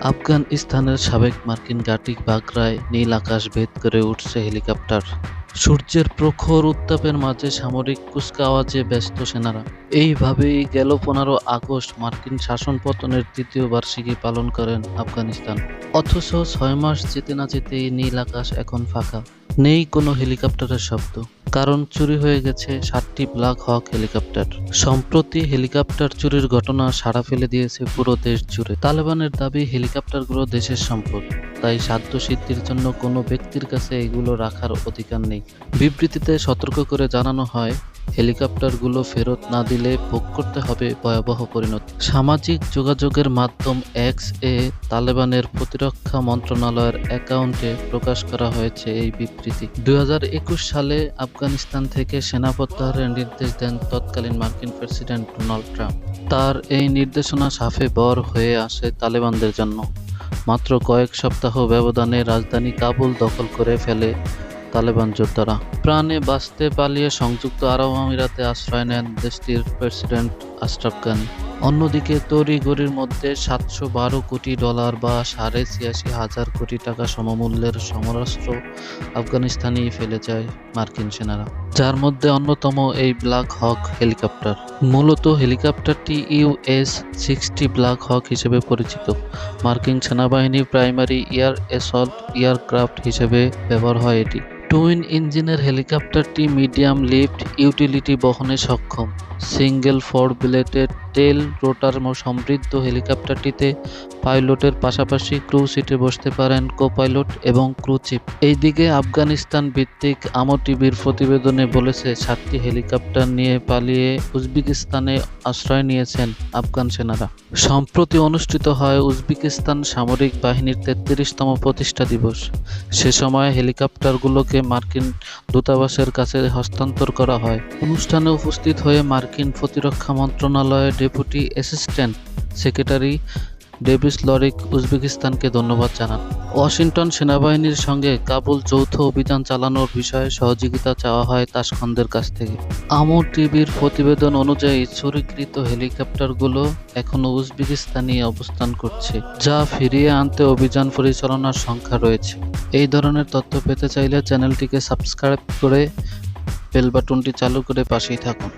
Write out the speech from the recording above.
আফগানিস্তানের সাবেক মার্কিন ঘাঁটি বাগরায় নীল আকাশ ভেদ করে উঠছে হেলিকপ্টার। সূর্যের প্রখর উত্তাপের মাঝে সামরিক কুচকাওয়াজে ব্যস্ত সেনারা। এইভাবেই গেল পনেরো আগস্ট মার্কিন শাসন পতনের তৃতীয় বার্ষিকী পালন করেন আফগানিস্তান। অথচ ছয় মাস যেতে না যেতেই নীল আকাশ এখন ফাঁকা। নেই কোনো হেলিকপ্টারের শব্দ। কারণ চুরি হয়ে গেছে সাতটি ব্ল্যাক হক হেলিকপ্টার। সম্প্রতি হেলিকপ্টার চুরির ঘটনা সাড়া ফেলে দিয়েছে পুরো দেশ জুড়ে। তালেবানের দাবি, হেলিকপ্টারগুলো দেশের সম্পদ। তাই সাধ্য সিদ্ধির জন্য কোনো ব্যক্তির কাছে এগুলো রাখার অধিকার নেই। বিবৃতিতে সতর্ক করে জানানো হয় হেলিকপ্টারগুলো ফেরত না দিলে ভোগ করতে হবে ভয়াবহ পরিণতি। সামাজিক যোগাযোগের মাধ্যম এক্স এ তালেবানের প্রতিরক্ষা মন্ত্রণালয়ের অ্যাকাউন্টে প্রকাশ করা হয়েছে এই বিবৃতি। দুই হাজার একুশ সালে আফগানিস্তান থেকে সেনা প্রত্যাহারের নির্দেশ দেন তৎকালীন মার্কিন প্রেসিডেন্ট ডোনাল্ড ট্রাম্প। তার এই নির্দেশনা সাফে বর হয়ে আসে তালেবানদের জন্য। মাত্র কয়েক সপ্তাহ ব্যবধানে রাজধানী কাবুল দখল করে ফেলে তালেবান যোদ্ধারা। প্রাণে বাঁচতে পালিয়ে সংযুক্ত আরব আমিরাতে আশ্রয় নেন দেশটির প্রেসিডেন্ট আশরাফ গানি অন্যদিকে তড়িঘড়ির মধ্যে সাতশো বারো কোটি ডলার বা সাড়ে ছিয়াশি হাজার কোটি টাকা সমমূল্যের সমরাস্ত্র আফগানিস্তানেই ফেলে যায় মার্কিন সেনারা, যার মধ্যে অন্যতম এই ব্ল্যাক হক হেলিকপ্টার। মূলত হেলিকপ্টারটি ইউএস সিক্সটি ব্ল্যাক হক হিসেবে পরিচিত। মার্কিন সেনাবাহিনীর প্রাইমারি এয়ার অ্যাসল্ট এয়ারক্রাফট হিসেবে ব্যবহার হয় এটি। টুইন ইঞ্জিনের হেলিকপ্টারটি মিডিয়াম লিফট ইউটিলিটি বহনে সক্ষম। Single four bladed tail rotor সমৃদ্ধ হেলিকপ্টারটিতে পাইলটের পাশাপাশি ক্রু সিটে বসতে পারেন কো পাইলট এবং ক্রু চিফ। এইদিকে আফগানিস্তান ভিত্তিক আমো টিভির প্রতিবেদনে বলেছে, সাতটি হেলিকপ্টার নিয়ে পালিয়ে উজবেকিস্তানে আশ্রয় নিয়েছেন আফগান সেনারা। সম্প্রতি অনুষ্ঠিত হয় উজবেকিস্তান সামরিক বাহিনীর তেত্রিশতম প্রতিষ্ঠা দিবস। সে সময় হেলিকপ্টারগুলোকে মার্কিন দূতাবাসের কাছে হস্তান্তর করা হয়। অনুষ্ঠানে উপস্থিত হয়ে মার্কিন প্রতিরক্ষা মন্ত্রণালয়ের ডেপুটি অ্যাসিস্ট্যান্ট সেক্রেটারি ডেভিস লরিক উজবেকিস্তানকে ধন্যবাদ জানান। ওয়াশিংটন সেনাবাহিনীর সঙ্গে কাবুল যৌথ অভিযান চালানোর বিষয়ে সহযোগিতা চাওয়া হয় তাসখন্দের কাছ থেকে। আমো টিভির প্রতিবেদন অনুযায়ী চুরিকৃত হেলিকপ্টারগুলো এখনও উজবেকিস্তানে অবস্থান করছে, যা ফিরিয়ে আনতে অভিযান পরিচালনার সংখ্যা রয়েছে। এই ধরনের তথ্য পেতে চাইলে চ্যানেলটিকে সাবস্ক্রাইব করে বেল বাটনটি চালু করে পাশেই থাকুন।